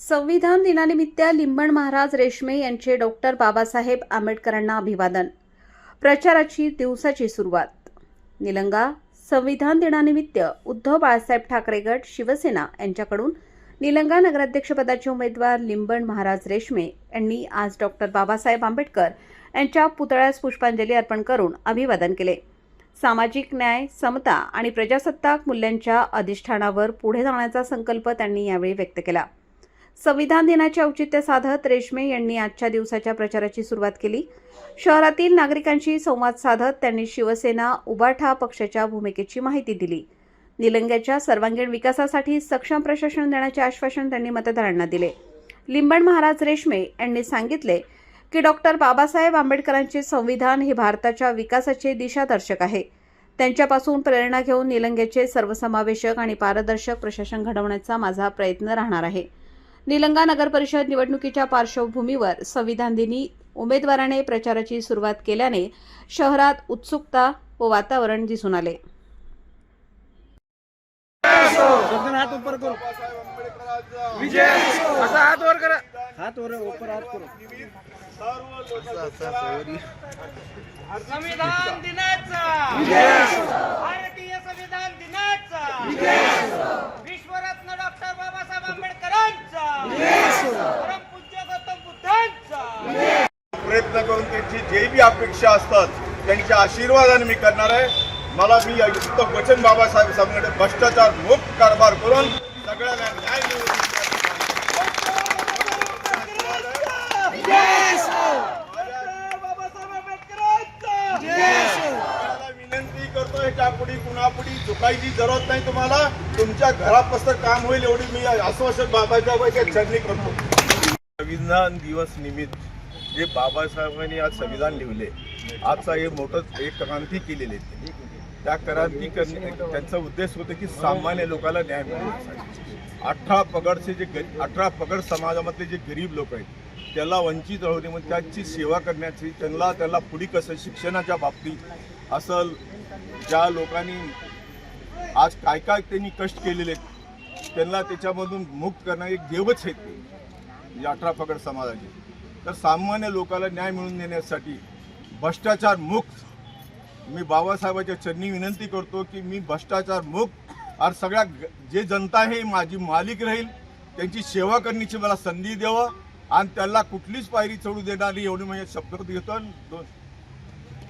संविधान दिनानिमित्त लिंबण महाराज रेशमे यांचे डॉक्टर बाबासाहेब आंबेडकरांना अभिवादन. प्रचाराची दिवसाची सुरुवात. निलंगा संविधान दिनानिमित्त उद्धव बाळासाहेब ठाकरे गट शिवसेना यांच्याकडून निलंगा नगराध्यक्षपदाचे उमेदवार लिंबण महाराज रेशमे यांनी आज डॉक्टर बाबासाहेब आंबेडकर यांच्या पुतळ्यास पुष्पांजली अर्पण करून अभिवादन केले. सामाजिक न्याय समता आणि प्रजासत्ताक मूल्यांच्या अधिष्ठानावर पुढे जाण्याचा संकल्प त्यांनी यावेळी व्यक्त केला. संविधान दिनाचे औचित्य साधत रेशमे यांनी आजच्या दिवसाच्या प्रचाराची सुरुवात केली. शहरातील नागरिकांशी संवाद साधत त्यांनी शिवसेना उबाठा पक्षाच्या भूमिकेची माहिती दिली. निलंग्याच्या सर्वांगीण विकासासाठी सक्षम प्रशासन देण्याचे आश्वासन त्यांनी मतदारांना दिले. लिंबण महाराज रेशमे यांनी सांगितले की डॉक्टर बाबासाहेब आंबेडकरांचे संविधान हे भारताच्या विकासाचे दिशादर्शक आहे. त्यांच्यापासून प्रेरणा घेऊन निलंग्याचे सर्वसमावेशक आणि पारदर्शक प्रशासन घडवण्याचा माझा प्रयत्न राहणार आहे. निलंगा नगर परिषद निवडणुकीच्या पार्श्वभूमीवर संविधान दिनी उमेदवाराने प्रचाराची सुरुवात केल्याने शहरात उत्सुकता व वातावरण दिसून आले दोन हात ऊपर करो विजय असा हात वर करा हात वर ऊपर हात करो संविधान दिनाचा भारतीय संविधान दिनाचा विश्वरत्न डॉक्टर बाबासाहेब आंबेडकरांचा परमपूज्य गौतम बुद्धांचा प्रयत्न करून त्यांची जे बी अपेक्षा असतात त्यांच्या आशीर्वादाने मी करणार आहे. मला मी युक्त वचन बाबासाहेब सांगणे भ्रष्टाचार मुक्त कारभार करून सगळ्यांना न्याय विनंती करतो ह्याच्या पुढे कुणापुढे झुकायची जरूरत नाही तुम्हाला. तुमच्या घरापासून काम होईल एवढी मी आश्वासन बाबासाहेबांच्या चरणी करतो. संविधान दिवस निमित्त जे बाबासाहेबांनी आज संविधान लिहिले आजचा हे मोठं एक क्रांती केलेली आहे. त्या क्रांती करणे त्यांचा उद्देश होतं की सामान्य लोकांना न्याय मिळण्यासाठी अठरा पगडचे जे गरी अठरा पगड समाजामधले जे गरीब लोक आहेत त्याला वंचित राहू नये त्यांची सेवा करण्याची त्यांना त्याला पुढे कसं शिक्षणाच्या बाबतीत असल ज्या लोकांनी आज काय काय त्यांनी कष्ट केलेले आहेत त्यांना त्याच्यामधून मुक्त करणं एक देवच आहेत ते अठरा पगड समाजाचे. तर सामान्य लोकांना न्याय मिळवून देण्यासाठी भ्रष्टाचार मुक्त. मी बाबासाहेबाच्या चरणी विनंती करतो की मी भ्रष्टाचार मुक्त. आणि सगळ्या ग- जे जनता आहे माझी मालिक राहील त्यांची सेवा करण्याची मला संधी द्यावं. आणि त्याला कुठलीच पायरी चढू देणारी एवढी म्हणजे शब्द घेतो आणि दोन